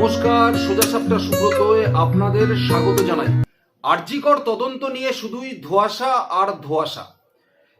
নমস্কার, সোজা সাপটা সুব্রতয়ে আপনাদের স্বাগত জানাই। আরজিকর তদন্ত নিয়ে শুধুই ধোঁয়াশা আর ধোঁয়াশা।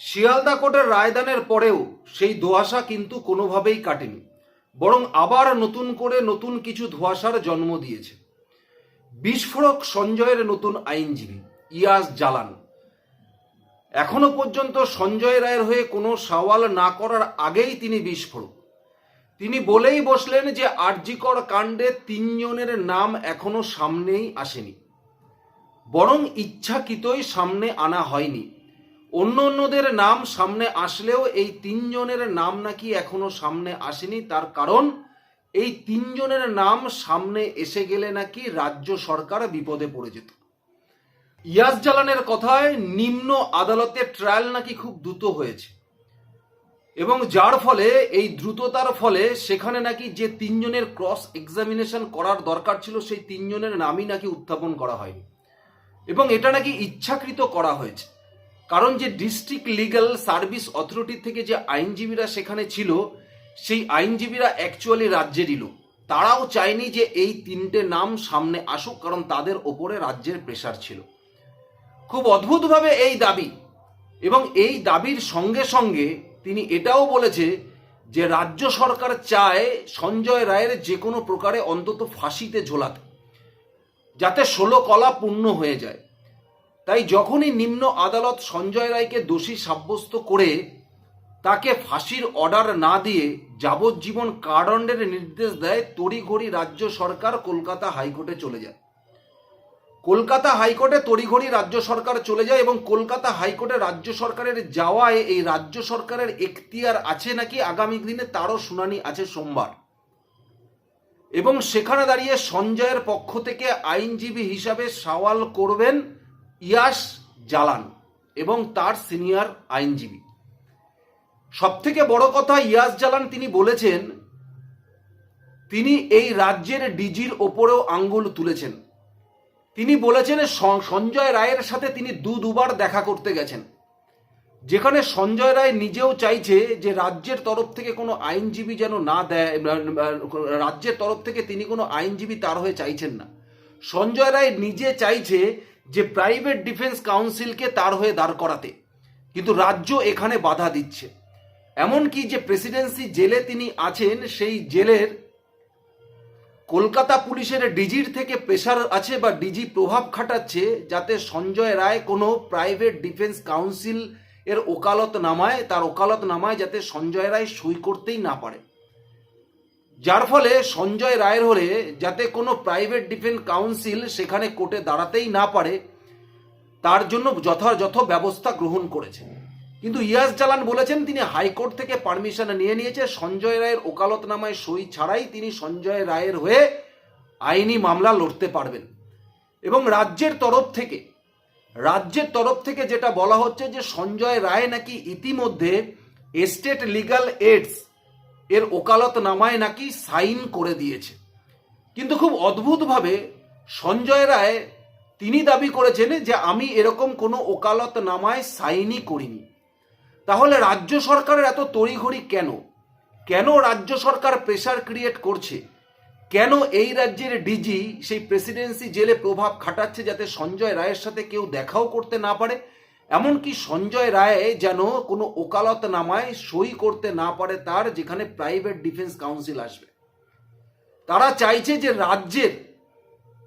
শিয়ালদা কোর্টের রায়দানের পরেও সেই ধোঁয়াশা কিন্তু কোনোভাবেই কাটেনি, বরং আবার নতুন করে নতুন কিছু ধোঁয়াশার জন্ম দিয়েছে। বিস্ফোরক সঞ্জয়ের নতুন আইনজীবী, ইয়াস জালান। এখনও পর্যন্ত সঞ্জয় রায়ের হয়ে কোনো সওয়াল না করার আগেই তিনি বিস্ফোরক। তিনি বলেই বসলেন যে আরজিকর কাণ্ডে তিনজনের নাম এখনও সামনেই আসেনি, বরং ইচ্ছাকৃতই সামনে আনা হয়নি। অন্য অন্যদের নাম সামনে আসলেও এই তিনজনের নাম নাকি এখনও সামনে আসেনি, তার কারণ এই তিনজনের নাম সামনে এসে গেলে নাকি রাজ্য সরকার বিপদে পড়ে যেত। ইয়াস জালানের কথায় নিম্ন আদালতে ট্রায়াল নাকি খুব দ্রুত হয়েছে। এবং যার ফলে, এই দ্রুততার ফলে সেখানে নাকি যে তিনজনের ক্রস এক্সামিনেশন করার দরকার ছিল, সেই তিনজনের নামই নাকি উত্থাপন করা হয়নি। এবং এটা নাকি ইচ্ছাকৃত করা হয়েছে। কারণ যে ডিস্ট্রিক্ট লিগ্যাল সার্ভিস অথরিটি থেকে যে আইনজীবীরা সেখানে ছিল, সেই আইনজীবীরা অ্যাকচুয়ালি রাজ্যেরই লোক। তারাও চায়নি যে এই তিনটে নাম সামনে আসুক, কারণ তাদের ওপরে রাজ্যের প্রেশার ছিল। খুব অদ্ভুতভাবে এই দাবি, এবং এই দাবির সঙ্গে সঙ্গে তিনি এটাও বলেছে যে রাজ্য সরকার চায় সঞ্জয় রায়ের যে কোনো প্রকারে অন্তত ফাঁসিতে ঝোলাতে, যাতে ষোলো কলা পূর্ণ হয়ে যায়। তাই যখনই নিম্ন আদালত সঞ্জয় রায়কে দোষী সাব্যস্ত করে তাকে ফাঁসির অর্ডার না দিয়ে যাবজ্জীবন কারাদণ্ডের নির্দেশ দেয়, তড়িঘড়ি রাজ্য সরকার কলকাতা হাইকোর্টে চলে যায়। কলকাতা হাইকোর্টে তড়িঘড়ি রাজ্য সরকার চলে যায় এবং কলকাতা হাইকোর্টে রাজ্য সরকারের যাওয়ায় এই রাজ্য সরকারের এখতিয়ার আছে নাকি? আগামী দিনে তারও শুনানি আছে সোমবার। এবং সেখানে দাঁড়িয়ে সঞ্জয়ের পক্ষ থেকে আইনজীবী হিসাবে সওয়াল করবেন ইয়াস জালান এবং তার সিনিয়র আইনজীবী। সবথেকে বড় কথা ইয়াস জালান তিনি বলেছেন, তিনি এই রাজ্যের ডিজির ওপরেও আঙ্গুল তুলেছেন। তিনি বলেছেন সঞ্জয় রায়ের সাথে তিনি দু দুবার দেখা করতে গেছেন। যেখানে সঞ্জয় রায় নিজেও চাইছে যে রাজ্যের তরফ থেকে কোনো আইনজীবী যেন না দেয় রাজ্যের তরফ থেকে তিনি কোনো আইনজীবী তার হয়ে চাইছেন না। সঞ্জয় রায় নিজে চাইছে যে প্রাইভেট ডিফেন্স কাউন্সিলকে তার হয়ে দাঁড় করাতে, কিন্তু রাজ্য এখানে বাধা দিচ্ছে। এমনকি যে প্রেসিডেন্সি জেলে তিনি আছেন, সেই জেলের কলকাতা পুলিশের ডিজির থেকে প্রেশার আছে বা ডিজি প্রভাব খাটাচ্ছে যাতে সঞ্জয় রায় কোনো প্রাইভেট ডিফেন্স কাউন্সিল এর ওকালত নামায়, তার ওকালত নামায় যাতে সঞ্জয় রায় সই করতেই না পারে। যার ফলে সঞ্জয় রায়ের হলে যাতে কোনো প্রাইভেট ডিফেন্স কাউন্সিল সেখানে কোর্টে দাঁড়াতেই না পারে, তার জন্য যথাযথ ব্যবস্থা গ্রহণ করেছে। কিন্তু ইয়াস জালান বলেছেন তিনি হাইকোর্ট থেকে পারমিশন নিয়ে নিয়েছে, সঞ্জয় রায়ের ওকালতনামায় সই ছাড়াই তিনি সঞ্জয় রায়ের হয়ে আইনি মামলা লড়তে পারবেন। এবং রাজ্যের তরফ থেকে, রাজ্যের তরফ থেকে যেটা বলা হচ্ছে যে সঞ্জয় রায় নাকি ইতিমধ্যে এস্টেট লিগাল এডস এর ওকালত নামায় নাকি সাইন করে দিয়েছে। কিন্তু খুব অদ্ভুতভাবে সঞ্জয় রায় তিনি দাবি করেছেন যে আমি এরকম কোনো ওকালত নামায় সাইনই করিনি। তাহলে রাজ্য সরকারের এত তড়িঘড়ি কেন? কেন রাজ্য সরকার প্রেশার ক্রিয়েট করছে? কেন এই রাজ্যের ডিজি সেই প্রেসিডেন্সি জেলে প্রভাব খাটাচ্ছে যাতে সঞ্জয় রায়ের সাথে কেউ দেখাও করতে না পারে? এমনকি সঞ্জয় রায় যেন কোনো ওকালত নামায় সই করতে না পারে তার, যেখানে প্রাইভেট ডিফেন্স কাউন্সিল আসবে। তারা চাইছে যে রাজ্যের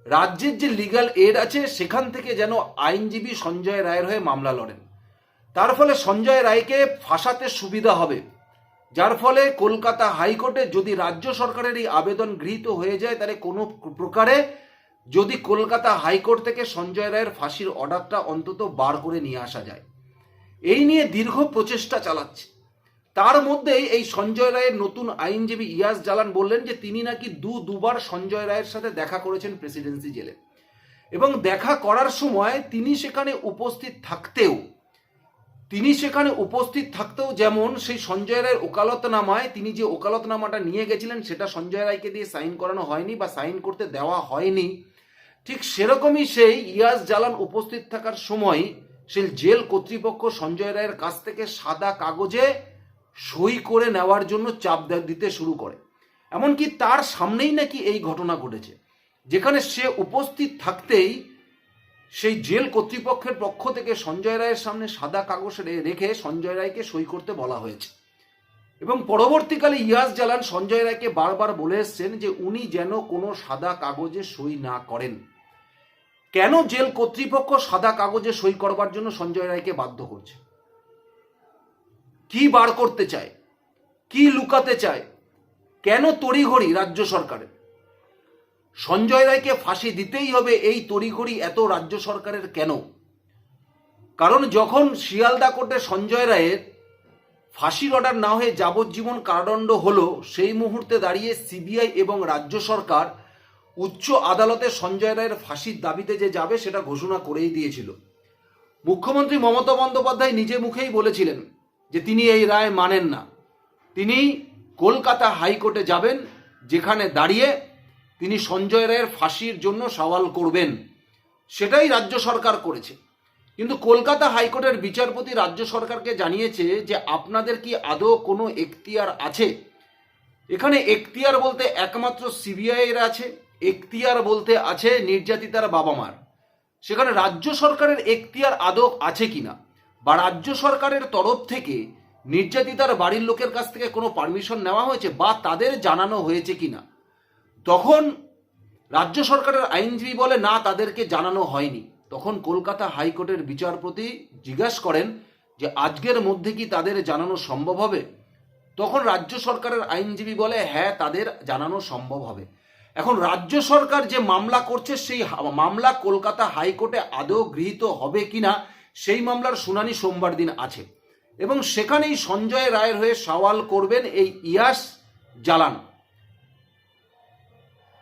রাজ্যের যে লিগ্যাল এড আছে, সেখান থেকে যেন আইনজীবী সঞ্জয় রায়ের হয়ে মামলা লড়েন। তার ফলে সঞ্জয় রায়কে ফাঁসাতে সুবিধা হবে। যার ফলে কলকাতা হাইকোর্টে যদি রাজ্য সরকারের এই আবেদন গৃহীত হয়ে যায়, তাহলে কোনো প্রকারে যদি কলকাতা হাইকোর্ট থেকে সঞ্জয় রায়ের ফাঁসির অর্ডারটা অন্তত বার করে নিয়ে আসা যায়। এই নিয়ে দীর্ঘ প্রচেষ্টা চালাচ্ছে। তার মধ্যেই এই সঞ্জয় রায়ের নতুন আইনজীবী ইয়াস জালান বললেন যে, তিনি নাকি দু দুবার সঞ্জয় রায়ের সাথে দেখা করেছেন প্রেসিডেন্সি জেলে। এবং দেখা করার সময় তিনি সেখানে উপস্থিত থাকতেও তিনি সেখানে উপস্থিত থাকতেও যেমন সেই সঞ্জয় রায়ের ওকালতনামায় তিনি যে ওকালতনামাটা নিয়ে গেছিলেন, সেটা সঞ্জয় রায়কে দিয়ে সাইন করানো হয়নি বা সাইন করতে দেওয়া হয়নি। ঠিক সেরকমই সেই ইয়াস জালান উপস্থিত থাকার সময় সেই জেল কর্তৃপক্ষ সঞ্জয় রায়ের কাছ থেকে সাদা কাগজে সই করে নেওয়ার জন্য চাপ দিতে শুরু করে। এমনকি তার সামনেই নাকি এই ঘটনা ঘটেছে। যেখানে সে উপস্থিত থাকতেই সেই জেল কর্তৃপক্ষের পক্ষ থেকে সঞ্জয় রায়ের সামনে সাদা কাগজ রেখে সঞ্জয় রায়কে সই করতে বলা হয়েছে। এবং পরবর্তীকালে ইয়াস জালান সঞ্জয় রায়কে বারবার বলে এসছেন যে উনি যেন কোনো সাদা কাগজে সই না করেন। কেন জেল কর্তৃপক্ষ সাদা কাগজে সই করবার জন্য সঞ্জয় রায়কে বাধ্য করছে? কি বার করতে চায়? কি লুকাতে চায়? কেন তড়িঘড়ি রাজ্য সরকারের? সঞ্জয় রায়কে ফাঁসি দিতেই হবে এই তড়িঘড়ি এত রাজ্য সরকারের কেন? কারণ যখন শিয়ালদা কোর্টে সঞ্জয় রায়ের ফাঁসির অর্ডার না হয়ে যাবজ্জীবন কারাদণ্ড হলো, সেই মুহূর্তে দাঁড়িয়ে সিবিআই এবং রাজ্য সরকার উচ্চ আদালতে সঞ্জয় রায়ের ফাঁসির দাবিতে যে যাবে সেটা ঘোষণা করেই দিয়েছিল। মুখ্যমন্ত্রী মমতা বন্দ্যোপাধ্যায় নিজে মুখেই বলেছিলেন যে তিনি এই রায় মানেন না। তিনি কলকাতা হাইকোর্টে যাবেন, যেখানে দাঁড়িয়ে তিনি সঞ্জয় রায়ের ফাঁসির জন্য সওয়াল করবেন। সেটাই রাজ্য সরকার করেছে। কিন্তু কলকাতা হাইকোর্টের বিচারপতি রাজ্য সরকারকে জানিয়েছে যে, আপনাদের কি আদৌ কোনো এখতিয়ার আছে? এখানে এখতিয়ার বলতে একমাত্র সিবিআই এর আছে, এখতিয়ার বলতে আছে নির্যাতিতার বাবা মার সেখানে রাজ্য সরকারের এখতিয়ার আদৌ আছে কিনা? বা রাজ্য সরকারের তরফ থেকে নির্যাতিতার বাড়ির লোকের কাছ থেকে কোনো পারমিশন নেওয়া হয়েছে বা তাদের জানানো হয়েছে কিনা? তখন রাজ্য সরকারের আইনজীবী বলে, না, তাদেরকে জানানো হয়নি। তখন কলকাতা হাইকোর্টের বিচারপতি জিজ্ঞাসা করেন যে, আজকের মধ্যে কি তাদের জানানো সম্ভব হবে? তখন রাজ্য সরকারের আইনজীবী বলে হ্যাঁ তাদের জানানো সম্ভব হবে। এখন রাজ্য সরকার যে মামলা করছে, সেই মামলা কলকাতা হাইকোর্টে আদৌ গৃহীত হবে কিনা, সেই মামলার শুনানি সোমবার দিন আছে। এবং সেখানেই সঞ্জয় রায়ের হয়ে সওয়াল করবেন এই ইয়াস জালান।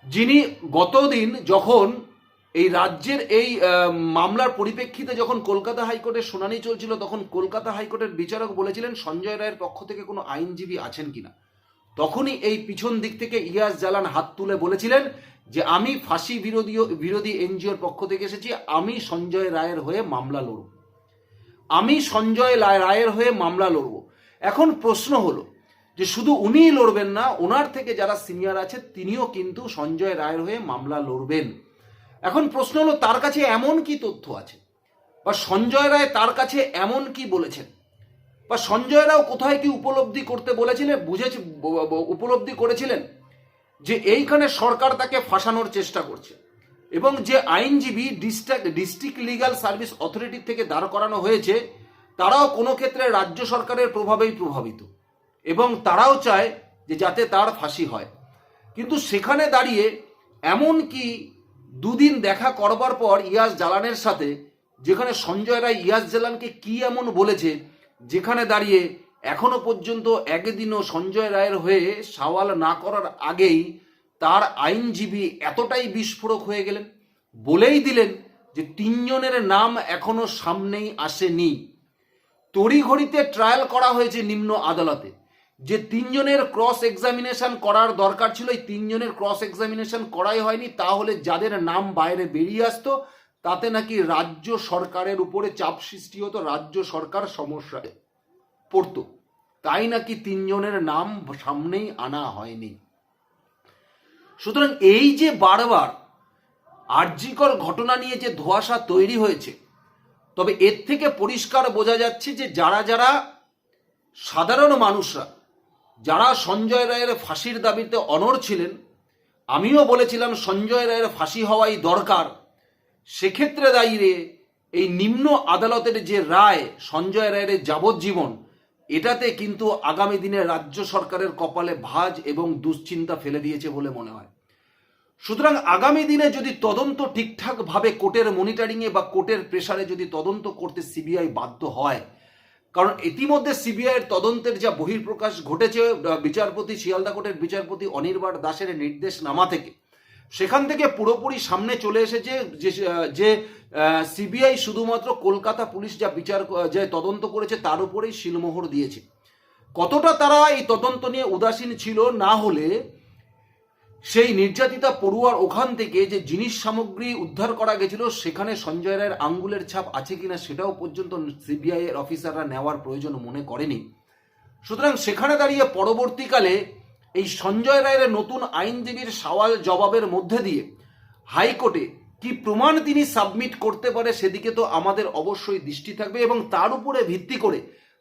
যিনি গতদিন যখন এই রাজ্যের এই মামলার পরিপ্রেক্ষিতে যখন কলকাতা হাইকোর্টের শুনানি চলছিল, তখন কলকাতা হাইকোর্টের বিচারক বলেছিলেন, সঞ্জয় রায়ের পক্ষ থেকে কোনো আইনজীবী আছেন কিনা। তখনই এই পিছন দিক থেকে ইয়াস জালান হাত তুলে বলেছিলেন যে, আমি ফাঁসি বিরোধী বিরোধী এনজিওর পক্ষ থেকে এসেছি, আমি সঞ্জয় রায়ের হয়ে মামলা লড়ব। আমি সঞ্জয় রায়ের হয়ে মামলা লড়ব। এখন প্রশ্ন হলো যে শুধু উনিই লড়বেন না, ওনার থেকে যারা সিনিয়র আছে, তিনিও কিন্তু সঞ্জয় রায়ের হয়ে মামলা লড়বেন। এখন প্রশ্ন হলো, তার কাছে এমন কি তথ্য আছে? বা সঞ্জয় রায় তার কাছে এমন কি বলেছেন? বা সঞ্জয় রাও কোথায় কি উপলব্ধি করতে বলেছিলেন, বুঝেছে উপলব্ধি করেছিলেন? যে এইখানে সরকার তাকে ফাঁসানোর চেষ্টা করছে এবং যে আইনজীবী district district legal service authority থেকে দাঁড় করানো হয়েছে, তারাও কোনো ক্ষেত্রে রাজ্য সরকারের প্রভাবেই প্রভাবিত। এবং তারাও চায় যে যাতে তার ফাঁসি হয়। কিন্তু সেখানে দাঁড়িয়ে এমন কি দুদিন দেখা করবার পর ইয়াস জালানের সাথে, যেখানে সঞ্জয় রায় ইয়াস জালানকে কি এমন বলেছে, যেখানে দাঁড়িয়ে এখনও পর্যন্ত একদিনও সঞ্জয় রায়ের হয়ে সওয়াল না করার আগেই তার আইনজীবী এতটাই বিস্ফোরক হয়ে গেলেন, বলেই দিলেন যে তিনজনের নাম এখনও সামনেই আসেনি। তড়িঘড়িতে ট্রায়াল করা হয়েছে নিম্ন আদালতে। যে তিনজনের ক্রস এক্সামিনেশন করার দরকার ছিল, এই তিনজনের ক্রস এক্সামিনেশন করাই হয়নি, তাহলে যাদের নাম বাইরে বেরিয়ে আসতো, তাতে নাকি রাজ্য সরকারের উপরে চাপ সৃষ্টি হতো, রাজ্য সরকার সমস্যায় পড়তো। তাই নাকি তিনজনের নাম সামনেই আনা হয়নি। সুতরাং এই যে বারবার আর্যিকর ঘটনা নিয়ে যে ধোঁয়াশা তৈরি হয়েছে, তবে এর থেকে পরিষ্কার বোঝা যাচ্ছে যে যারা যারা সাধারণ মানুষরা যারা সঞ্জয় রায়ের ফাঁসির দাবিতে অনড় ছিলেন, আমিও বলেছিলাম সঞ্জয় রায়ের ফাঁসি হওয়াই দরকার। সেক্ষেত্রে দাঁড়িয়ে এই নিম্ন আদালতের যে রায় সঞ্জয় রায়ের যাবজ্জীবন, এটাতে কিন্তু আগামী দিনে রাজ্য সরকারের কপালে ভাঁজ এবং দুশ্চিন্তা ফেলে দিয়েছে বলে মনে হয়। সুতরাং আগামী দিনে যদি তদন্ত ঠিকঠাকভাবে কোর্টের মনিটরিংয়ে বা কোর্টের প্রেসারে যদি তদন্ত করতে সিবিআই বাধ্য হয় কারণ ইতিমধ্যে সিবিআই এর তদন্তের যা বহির্প্রকাশ ঘটেছে বিচারপতি, শিয়ালদা কোর্টের বিচারপতি অনির্বাণ দাসের নির্দেশ নামা থেকে। সেখান থেকে পুরোপুরি সামনে চলে এসেছে যে সিবিআই শুধুমাত্র কলকাতা পুলিশ যা বিচার, যে তদন্ত করেছে তার উপরেই শিলমোহর দিয়েছে। কতটা তারা এই তদন্ত নিয়ে উদাসীন ছিল না হলে সেই নির্যাতিতা পড়ুয়ার ওখান থেকে যে জিনিস সামগ্রী উদ্ধার করা গেছিল, সেখানে সঞ্জয় রায়ের আঙ্গুলের ছাপ আছে কিনা সেটাও পর্যন্ত সিবিআই এর অফিসাররা নেওয়ার প্রয়োজন মনে করেনি। সুতরাং সেখানে দাঁড়িয়ে পরবর্তীকালে এই সঞ্জয় রায়ের নতুন আইনজীবীর সওয়াল জবাবের মধ্যে দিয়ে হাইকোর্টে কি প্রমাণ তিনি সাবমিট করতে পারে সেদিকে তো আমাদের অবশ্যই দৃষ্টি থাকবে এবং তার উপরে ভিত্তি করে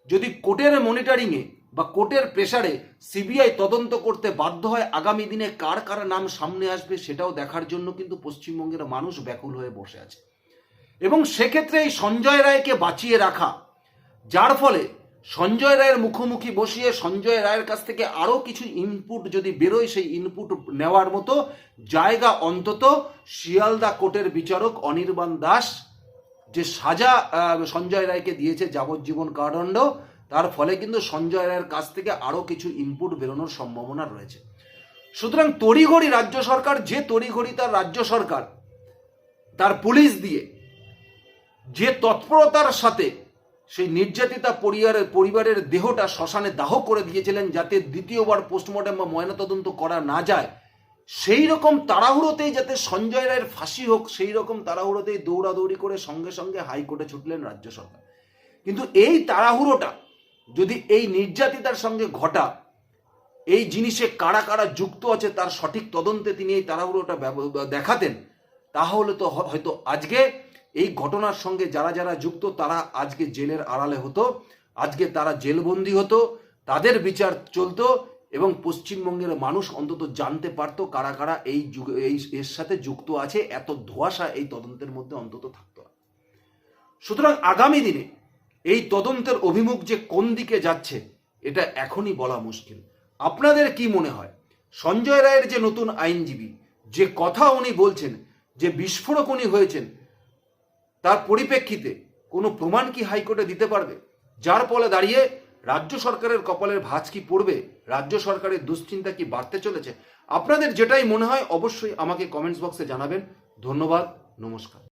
যদি কোর্টের মনিটরিংয়ে বা কোর্টের প্রেসারে সিবিআই তদন্ত করতে বাধ্য হয়, আগামী দিনে কার কার নাম সামনে আসবে সেটাও দেখার জন্য কিন্তু পশ্চিমবঙ্গের মানুষ ব্যাকুল হয়ে বসে আছে। এবং সেক্ষেত্রে এই সঞ্জয় রায়কে বাঁচিয়ে রাখা, যার ফলে সঞ্জয় রায়ের মুখোমুখি বসিয়ে সঞ্জয় রায়ের কাছ থেকে আরও কিছু ইনপুট যদি বেরোয়, সেই ইনপুট নেওয়ার মতো জায়গা অন্তত শিয়ালদা কোর্টের বিচারক অনির্বাণ দাস যে সাজা সঞ্জয় রায়কে দিয়েছে যাবজ্জীবন কারাদণ্ড তার ফলে কিন্তু সঞ্জয় রায়ের কাছ থেকে আরও কিছু ইনপুট বেরোনোর সম্ভাবনা রয়েছে। সুতরাং তড়িঘড়ি রাজ্য সরকার, যে তড়িঘড়ি তার রাজ্য সরকার, তার পুলিশ দিয়ে যে তৎপরতার সাথে সেই নির্যাতিতা পরিবারের পরিবারের দেহটা শ্মশানে দাহ করে দিয়েছিলেন যাতে দ্বিতীয়বার পোস্টমর্টম বা ময়নাতদন্ত করা না যায়, সেই রকম তাড়াহুড়োতেই যাতে সঞ্জয় রায়ের ফাঁসি হোক, সেই রকম তাড়াহুড়োতেই দৌড়াদৌড়ি করে সঙ্গে সঙ্গে হাইকোর্টে ছুটলেন রাজ্য সরকার। কিন্তু এই তাড়াহুড়োটা যদি এই নির্যাতিতার সঙ্গে ঘটা, এই জিনিসে কারা কারা যুক্ত আছে তার সঠিক তদন্তে তিনি এই তাড়াহুড়োটা দেখাতেন, তাহলে তো হয়তো আজকে এই ঘটনার সঙ্গে যারা যারা যুক্ত তারা আজকে জেলের আড়ালে হতো, আজকে তারা জেলবন্দি হতো, তাদের বিচার চলতো এবং পশ্চিমবঙ্গের মানুষ অন্তত জানতে পারতো কারা কারা এই যুগ- এই এর সাথে যুক্ত আছে, এত ধোঁয়াশা এই তদন্তের মধ্যে অন্তত থাকতো সুতরাং আগামী দিনে এই তদন্তের অভিমুখ যে কোন দিকে যাচ্ছে, এটা এখনই বলা মুশকিল। আপনাদের কি মনে হয়? সঞ্জয় রায়ের যে নতুন আইনজীবী, যে কথা উনি বলছেন, যে বিস্ফোরক উনি হয়েছেন, তার পরিপ্রেক্ষিতে কোনো প্রমাণ কি হাইকোর্টে দিতে পারবে? যার ফলে দাঁড়িয়ে রাজ্য সরকারের কপালের ভাঁজ কি পড়বে? রাজ্য সরকারের দুশ্চিন্তা কি বাড়তে চলেছে? আপনাদের যেটাই মনে হয়, অবশ্যই আমাকে কমেন্টস বক্সে জানাবেন। ধন্যবাদ, নমস্কার।